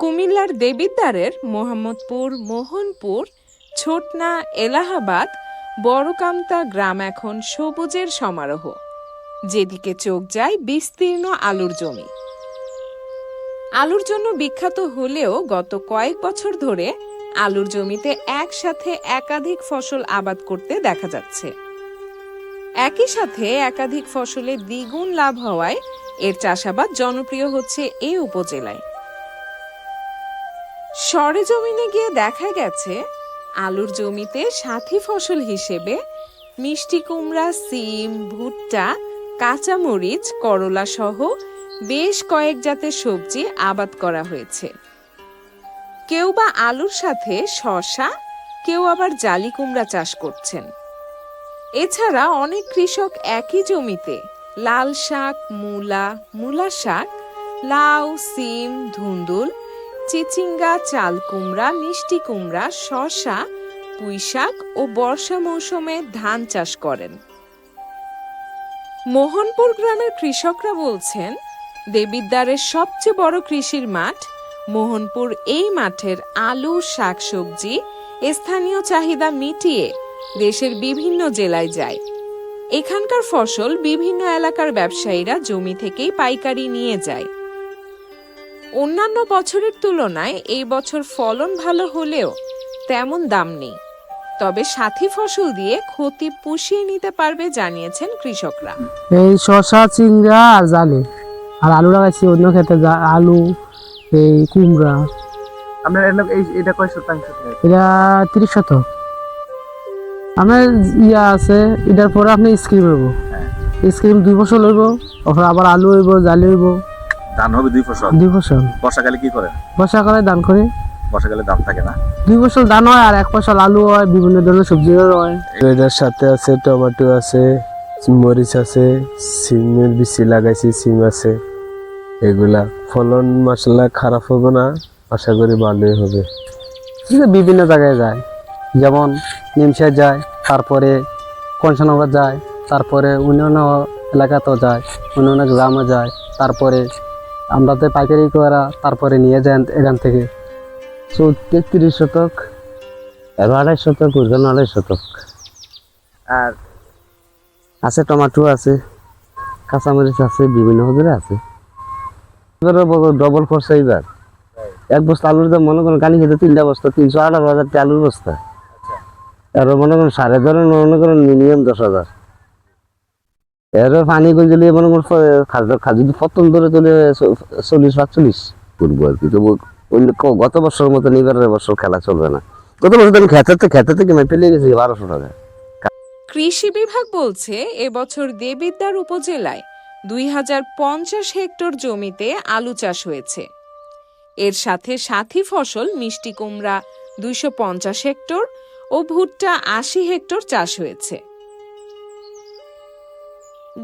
কুমিল্লার দেবিদ্বারের মোহাম্মদপুর, মোহনপুর, ছোটনা, এলাহাবাদ, বড়কামতা গ্রাম এখন সবুজের সমারোহ। যেদিকে চোখ যায় বিস্তীর্ণ আলুর জমি। আলুর জন্য বিখ্যাত হলেও গত কয়েক বছর ধরে আলুর জমিতে একসাথে একাধিক ফসল আবাদ করতে দেখা যাচ্ছে। একই সাথে একাধিক ফসলে দ্বিগুণ লাভ হওয়ায় এর চাষাবাদ জনপ্রিয় হচ্ছে এই উপজেলায়। সরেজমিনে গিয়ে দেখা গেছে, আলুর জমিতে সাথী ফসল হিসেবে মিষ্টি কুমড়া, সিম, ভুট্টা, কাঁচামরিচ, করলা সহ বেশ কয়েক জাতের সবজি আবাদ করা হয়েছে। কেউ বা আলুর সাথে শসা, কেউ আবার জালি কুমড়া চাষ করছেন। এছাড়া অনেক কৃষক একই জমিতে লাল শাক, মূলা মূলা শাক, লাউ, সিম, ধুন্দুল চিচিঙ্গা চাল কুমড়া মিষ্টি কুমড়া শশা পুঁই শাক ও বর্ষা মৌসুমে ধান চাষ করেন। মোহনপুর গ্রামের কৃষকরা বলছেন, দেবিদ্বারের সবচেয়ে বড় কৃষির মাঠ মোহনপুর এই মাঠের আলু, শাকসবজি, স্থানীয় চাহিদা মিটিয়ে দেশের বিভিন্ন জেলায় যায়। এখানকার ফসল বিভিন্ন এলাকার ব্যবসায়ীরা জমি থেকেই পাইকারি নিয়ে যায়। অন্যান্য বছরের তুলনায় এই বছর ফলন ভালো হলেও তেমন দাম নেই। তবে সাথী ফসল দিয়ে ক্ষতি পুষিয়ে নিতে পারবে জানিয়েছেন কৃষকরা। এই শসা চিংড়া আর জালে। আর আলু লাগাইছি অন্য ক্ষেত্রে আলু এই কুমড়া। আপনার এই এটা কয় শতাংশ? এটা তিরিশ শতক। আমার ইয়া আছে এটার পরে আপনি স্ক্রিম হইব স্ক্রিম দুই বছর হইব তারপর আবার আলু হইব জালি হইব। ধান হবে দুই ফসল? দুই বছর বর্ষাকালে কি করে দান করে। বর্ষাকালে দাম থাকে না? দুই বছর ধান হয় আর এক ফসল আলু হয় বিভিন্ন ধরনের সবজিও হয়। এটার সাথে আছে টমেটো আছে মরিচ আছে সিমের বিচি লাগাইছি সিম আছে। এগুলা ফলন মশলা খারাপ হবে না আশা করি ভালোই হবে। বিভিন্ন জায়গায় যায়। যেমন নিমসা যায় তারপরে কনসানগর যায় তারপরে অন্যান্য এলাকাতেও যায় অন্যান্য গ্রামে যায় তারপরে আমরা তো পাইকারি করা তারপরে নিয়ে যান এখান থেকে। তেত্রিশ শতক এবার আড়াই শতক ওজন আড়াই শতক। আর আছে টমাটো আছে কাঁচামরিচ আছে বিভিন্ন ধরনের আছে। ডবল খরচা এইবার এক বস্তা আলুর দাম মনে করেন কানি খেতে তিনটা বস্তা তিনশো আঠারো হাজার আলুর বস্তা। আর মনে করেন সাড়ে ধরেন মনে করেন মিনিমাম দশ হাজার। এর পানি করে দিলে মনে খাদ্য যদি পতন ধরে তুলে চল্লিশ পাঁচচল্লিশ করব আর কি। তবু অন্য গত বছর মতন এবারের বছর খেলা চলবে না। গত বছর তো আমি খেতে খেতে থেকে আমি পেলে গেছি বারোশো টাকা। কৃষি বিভাগ বলছে এবছর দেবিদ্বার উপজেলায় দুই হাজার পঞ্চাশ হেক্টর জমিতে আলু চাষ হয়েছে। এর সাথে সাথী ফসল মিষ্টি কুমড়া দুইশো পঞ্চাশ হেক্টর ও ভুট্টা আশি হেক্টর চাষ হয়েছে।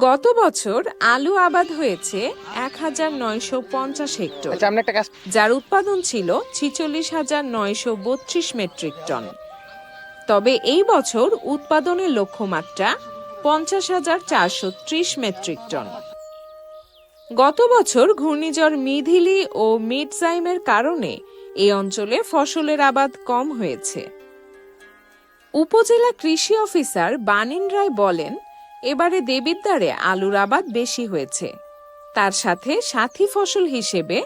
গত বছর আলু আবাদ হয়েছে এক হাজার নয়শো পঞ্চাশ হেক্টর। আচ্ছা আপনি একটা কাজ যার উৎপাদন ছিল ছিচল্লিশ হাজার নয়শো বত্রিশ মেট্রিক টন। তবে এই বছর উৎপাদনের লক্ষ্যমাত্রা পঞ্চাশ হাজার চারশো ত্রিশ মেট্রিক টন। গত বছর ঘূর্ণিঝড় মিধিলি ও মিডজাইমের কারণে এই অঞ্চলে ফসলের আবাদ কম হয়েছে। উপজেলা কৃষি অফিসার বানিন রায় বলেন এবারে দেবিদ্বারে আলুর আবাদ বেশি হয়েছে। তার সাথে সাথী ফসল হিসেবে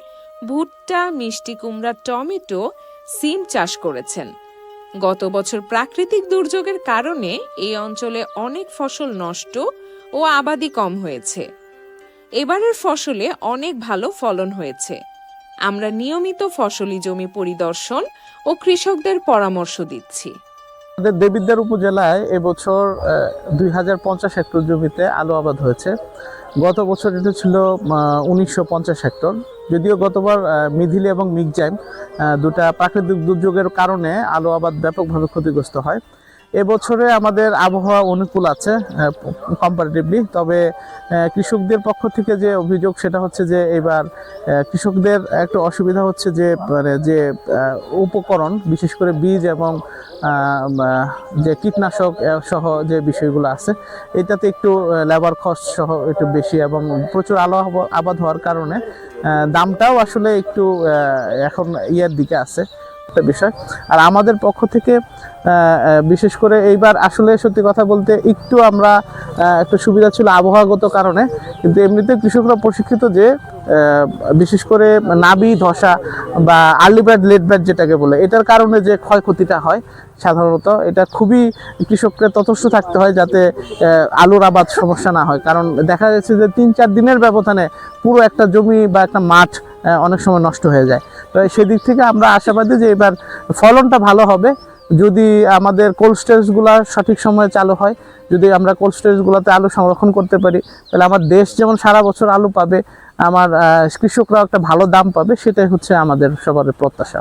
ভুট্টা, মিষ্টি কুমড়া, টমেটো, সিম চাষ করেছেন। গত বছর প্রাকৃতিক দুর্যোগের কারণে এই অঞ্চলে অনেক ফসল নষ্ট ও আবাদি কম হয়েছে। এবারের ফসলে অনেক ভালো ফলন হয়েছে। আমরা নিয়মিত ফসলি জমি পরিদর্শন ও কৃষকদের পরামর্শ দিচ্ছি। আমাদের দেবিদ্বার উপজেলায় এবছর দুই হাজার পঞ্চাশ হেক্টর জমিতে আলু আবাদ হয়েছে। গত বছর এটা ছিল উনিশশো পঞ্চাশ হেক্টর। যদিও গতবার মিধিলি এবং মিগজাইম দুটা প্রাকৃতিক দুর্যোগের কারণে আলু আবাদ ব্যাপকভাবে ক্ষতিগ্রস্ত হয়। এবছরে আমাদের আবহাওয়া অনুকূল আছে কম্পারেটিভলি তবে কৃষকদের পক্ষ থেকে যে অভিযোগ সেটা হচ্ছে যে এবার কৃষকদের একটা অসুবিধা হচ্ছে যে মানে যে উপকরণ, বিশেষ করে বীজ এবং যে কীটনাশক সহ যে বিষয়গুলো আছে, এটাতে একটু লেবার খরচ সহ একটু বেশি এবং প্রচুর আলো আবাদ হওয়ার কারণে দামটাও আসলে একটু এখন ইয়ার দিকে আছে। একটা বিষয়। আর আমাদের পক্ষ থেকে বিশেষ করে এইবার আসলে সত্যি কথা বলতে একটু আমরা একটু সুবিধা ছিল আবহাওয়াগত কারণে। কিন্তু এমনিতে কৃষকরা প্রশিক্ষিত যে বিশেষ করে নাবি, ধসা বা আর্লি ব্যাড, লেট ব্যাড যেটাকে বলে, এটার কারণে যে ক্ষয়ক্ষতিটা হয়, সাধারণত এটা খুবই কৃষককে তথস্থ থাকতে হয় যাতে আলুর আবাদ সমস্যা না হয়। কারণ দেখা যাচ্ছে যে তিন চার দিনের ব্যবধানে পুরো একটা জমি বা একটা মাঠ অনেক সময় নষ্ট হয়ে যায়। সেদিক থেকে আমরা আশাবাদী যে এবার ফলনটা ভালো হবে। যদি আমাদের কোল্ড স্টোরেজগুলো সঠিক সময়ে চালু হয়, যদি আমরা কোল্ড স্টোরেজগুলোতে আলু সংরক্ষণ করতে পারি, তাহলে আমার দেশ যেমন সারা বছর আলু পাবে, আমার কৃষকরাও একটা ভালো দাম পাবে, সেটাই হচ্ছে আমাদের সবার প্রত্যাশা।